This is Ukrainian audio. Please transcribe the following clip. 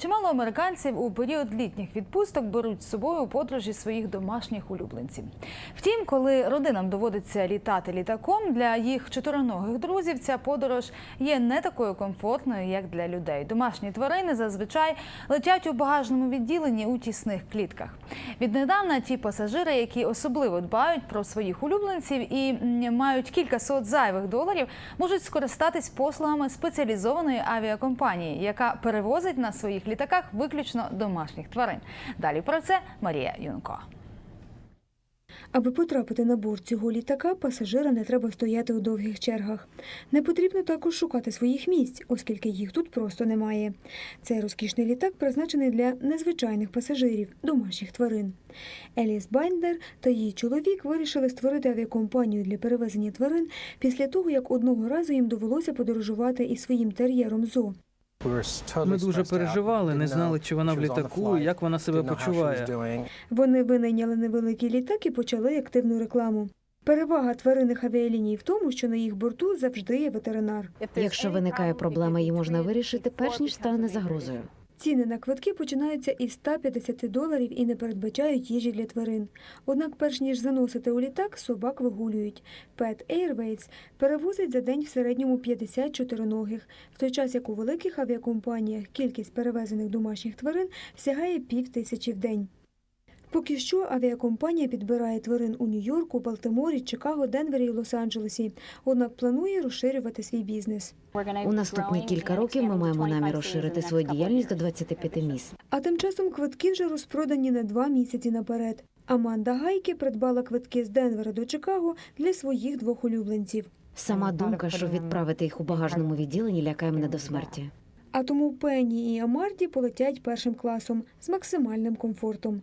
Чимало американців у період літніх відпусток беруть з собою у подорожі своїх домашніх улюбленців. Втім, коли родинам доводиться літати літаком, для їх чотироногих друзів ця подорож є не такою комфортною, як для людей. Домашні тварини зазвичай летять у багажному відділенні у тісних клітках. Віднедавна ті пасажири, які особливо дбають про своїх улюбленців і мають кілька сот зайвих доларів, можуть скористатись послугами спеціалізованої авіакомпанії, яка перевозить на своїх літаках виключно домашніх тварин. Далі про це Марія Юнко. Аби потрапити на борт цього літака, пасажира не треба стояти у довгих чергах. Не потрібно також шукати своїх місць, оскільки їх тут просто немає. Цей розкішний літак призначений для незвичайних пасажирів, домашніх тварин. Еліс Байндер та її чоловік вирішили створити авіакомпанію для перевезення тварин після того, як одного разу їм довелося подорожувати із своїм тер'єром Зо. Ми дуже переживали, не знали, чи вона в літаку, і як вона себе почуває. Вони винайняли невеликий літак і почали активну рекламу. Перевага тваринних авіаліній в тому, що на їх борту завжди є ветеринар. Якщо виникає проблема, її можна вирішити перш ніж стане загрозою. Ціни на квитки починаються із 150 доларів і не передбачають їжі для тварин. Однак, перш ніж заносити у літак, собак вигулюють. Pet Airways перевозить за день в середньому 50 чотириногих, в той час як у великих авіакомпаніях кількість перевезених домашніх тварин сягає пів тисячі в день. Поки що авіакомпанія підбирає тварин у Нью-Йорку, Балтиморі, Чикаго, Денвері і Лос-Анджелесі. Однак планує розширювати свій бізнес. У наступні кілька років ми маємо намір розширити свою діяльність до 25 міст. А тим часом квитки вже розпродані на два місяці наперед. Аманда Гайки придбала квитки з Денвера до Чикаго для своїх двох улюбленців. Сама думка, що відправити їх у багажному відділенні лякає мене до смерті. А тому Пенні і Амарді полетять першим класом з максимальним комфортом.